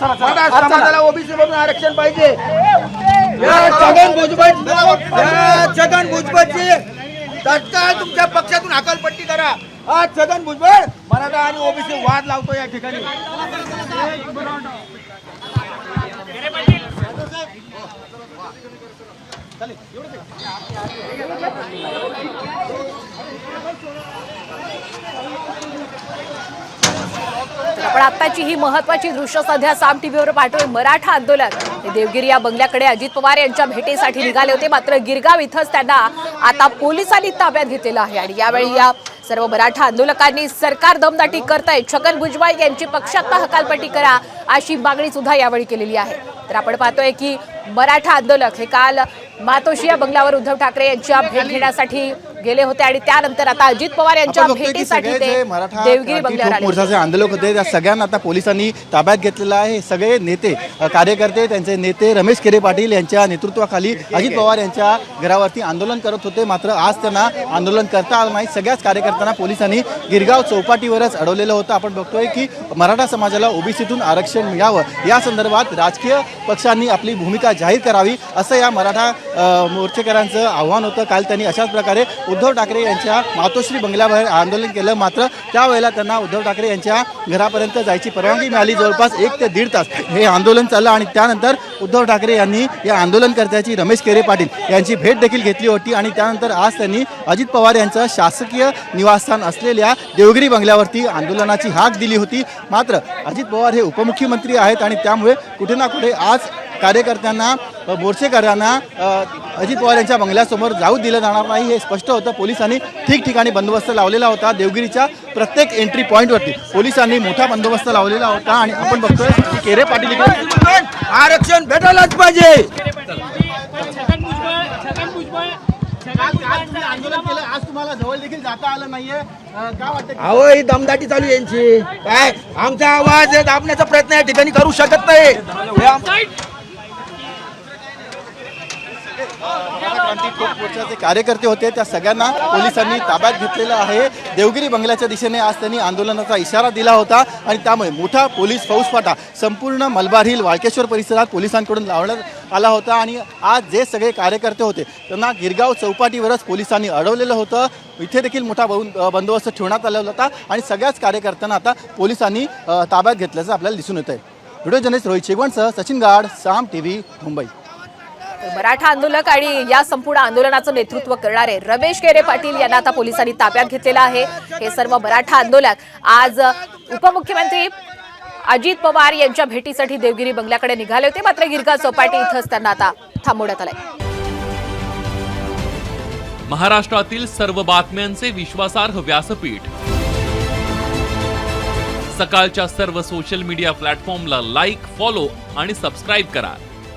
मराठा समाजाला ओबीसी मधून आरक्षण पाहिजे. या छगन भुजबळ या छगन भुजबळची तत्काळ तुमच्या पक्षातून हकालपट्टी करा. हा छगन भुजबळ मराठा आणि ओबीसी वाद लावतो या ठिकाणी. तर पण आत्ताची ही महत्वाची दृश्य सध्या साम टीव्हीवर पाठवले मराठा आंदोलन. हे देवगिरी या बंगल्याकडे अजित पवार यांच्या भेटीसाठी निघाले होते. मात्र गिरगाव इथंच त्यांना आता पोलिसांनी ताब्यात घेतलेलं आहे. आणि यावेळी या सर्व मराठा आंदोलकांनी सरकार दमदाटी करताय. छगन भुजबळ यांची पक्षात हकालपट्टी करा अशी मागणी सुद्धा यावेळी केलेली आहे. तर आपण पाहतोय की मराठा आंदोलक हे काल मातोशी या बंगल्यावर उद्धव ठाकरे यांच्या भेट घेण्यासाठी गेले होते आणि त्यानंतर आता अजित पवार यांच्या भेटीसाठी ते देवगिरी बंगल्यावर मोर्चाचे आंदोलक होते त्या सगळ्यांना आता पोलिसांनी ताब्यात घेतलेलं आहे. हे सगळे नेते कार्यकर्ते त्यांचे नेते रमेश केरे पाटील यांच्या नेतृत्वाखाली अजित पवार यांच्या घरावरती आंदोलन करत होते. मात्र आज त्यांना आंदोलन करता आलं नाही. सगळ्याच कार्यकर्त्यांना पोलिसांनी गिरगाव चौपाटीवरच अडवलेलं होतं. आपण बघतोय की मराठा समाजाला ओबीसीतून आरक्षण मिळावं. या संदर्भात राजकीय पक्षांनी आपली भूमिका जाहीर करावी असं या मराठा अ, मोर्चेकरांचं आव्हान होतं. काल त्यांनी अशाच प्रकारे उद्धव ठाकरे यांच्या मातोश्री बंगल्याबाहेर आंदोलन केलं मात्र त्यावेळेला त्यांना उद्धव ठाकरे यांच्या घरापर्यंत जायची परवानगी मिळाली. जवळपास एक ते दीड तास हे आंदोलन चाललं आणि त्यानंतर उद्धव ठाकरे यांनी या आंदोलनकर्त्याची रमेश केरे पाटील यांची भेट देखील घेतली होती आणि त्यानंतर आज त्यांनी अजित पवार यांचं शासकीय निवासस्थान असलेल्या देवगिरी बंगल्यावरती आंदोलनाची हाक दिली होती. मात्र अजित पवार हे उपमुख्यमंत्री आहेत आणि त्यामुळे कुठे ना कुठे आज कार्यकर्त्यांना मोर्चेकऱ्यांना अजित पवार यांच्या बंगल्यासमोर जाऊ दिलं जाणार नाही हे स्पष्ट होतं. पोलिसांनी ठिकठिकाणी बंदोबस्त लावलेला होता देवगिरीच्या प्रत्येक एंट्री पॉईंटवरती पोलिसांनी मोठा बंदोबस्त लावलेला होता आणि आपण बघतोय की केरे पाटील आरक्षण भेटायलाच पाहिजे. आंदोलन केलं आज तुम्हाला जवळ देखील जाता आलं नाहीये काय वाटतं अहो ही दमदाटी चालू यांची. काय? आमचा आवाज दाबण्याचा प्रयत्न या ठिकाणी करू शकत नाही. क्रांती ठोक मोर्चाचे कार्यकर्ते होते त्या सगळ्यांना पोलिसांनी ताब्यात घेतलेलं आहे. देवगिरी बंगल्याच्या दिशेने आज त्यांनी आंदोलनाचा इशारा दिला होता आणि त्यामुळे मोठा पोलीस फौजफाटा संपूर्ण मलबार हिल वाळकेश्वर परिसरात पोलिसांकडून लावण्यात आला होता आणि आज जे सगळे कार्यकर्ते होते त्यांना गिरगाव चौपाटीवरच पोलिसांनी अडवलेलं होतं. इथे देखील मोठा बंदोबस्त ठेवण्यात आलेला होता आणि सगळ्याच कार्यकर्त्यांना आता पोलिसांनी ताब्यात घेतल्याचं आपल्याला दिसून येत आहे व्हिडिओ जर्नलिस्ट रोहित शेगवणसह सचिन गाड साम टी व्ही मुंबई. मराठा आंदोलक आणि या संपूर्ण आंदोलनाचं नेतृत्व करणारे रमेश केरे पाटील यांना आता पोलिसांनी ताब्यात घेतलेलं आहे. हे सर्व मराठा आंदोलक आज उपमुख्यमंत्री अजित पवार यांच्या भेटीसाठी देवगिरी बंगल्याकडे निघाले होते. मात्र गिरगा चौपाटी इथंच त्यांना आता थांबवण्यात आलंय. महाराष्ट्रातील सर्व बातम्यांचे विश्वासार्ह व्यासपीठ. सकाळच्या सर्व सोशल मीडिया प्लॅटफॉर्मला लाईक फॉलो आणि सबस्क्राईब करा.